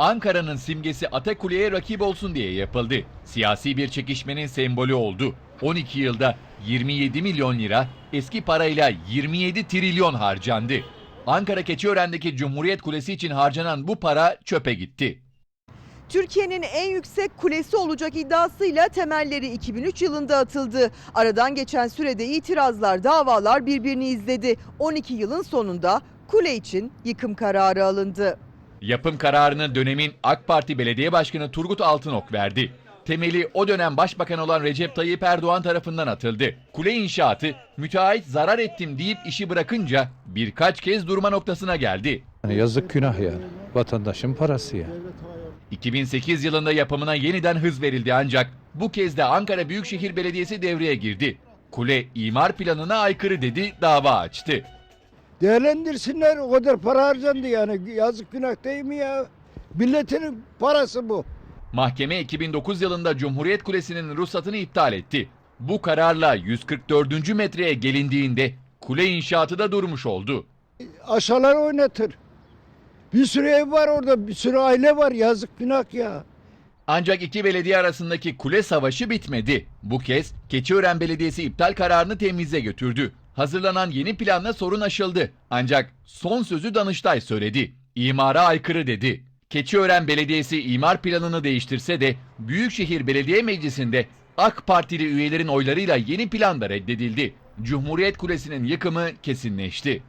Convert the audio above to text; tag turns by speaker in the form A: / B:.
A: Ankara'nın simgesi Atakule'ye rakip olsun diye yapıldı. Siyasi bir çekişmenin sembolü oldu. 12 yılda 27 milyon lira, eski parayla 27 trilyon harcandı. Ankara Keçiören'deki Cumhuriyet Kulesi için harcanan bu para çöpe gitti.
B: Türkiye'nin en yüksek kulesi olacak iddiasıyla temelleri 2003 yılında atıldı. Aradan geçen sürede itirazlar, davalar birbirini izledi. 12 yılın sonunda kule için yıkım kararı alındı.
A: Yapım kararını dönemin AK Parti Belediye Başkanı Turgut Altınok verdi. Temeli o dönem başbakan olan Recep Tayyip Erdoğan tarafından atıldı. Kule inşaatı müteahhit zarar ettim deyip işi bırakınca birkaç kez durma noktasına geldi.
C: Yani yazık günah yani. Vatandaşın parası ya.
A: 2008 yılında yapımına yeniden hız verildi ancak bu kez de Ankara Büyükşehir Belediyesi devreye girdi. Kule imar planına aykırı dedi, dava açtı.
D: Değerlendirsinler o kadar para harcandı yani yazık günah değil mi ya? Milletin parası bu.
A: Mahkeme 2009 yılında Cumhuriyet Kulesi'nin ruhsatını iptal etti. Bu kararla 144. metreye gelindiğinde kule inşaatı da durmuş oldu.
D: Aşağılar oynatır. Bir sürü ev var orada, bir sürü aile var. Yazık günah ya.
A: Ancak iki belediye arasındaki kule savaşı bitmedi. Bu kez Keçiören Belediyesi iptal kararını temyize götürdü. Hazırlanan yeni planla sorun aşıldı. Ancak son sözü Danıştay söyledi. İmara aykırı dedi. Keçiören Belediyesi imar planını değiştirse de Büyükşehir Belediye Meclisi'nde AK Partili üyelerin oylarıyla yeni plan da reddedildi. Cumhuriyet Kulesi'nin yıkımı kesinleşti.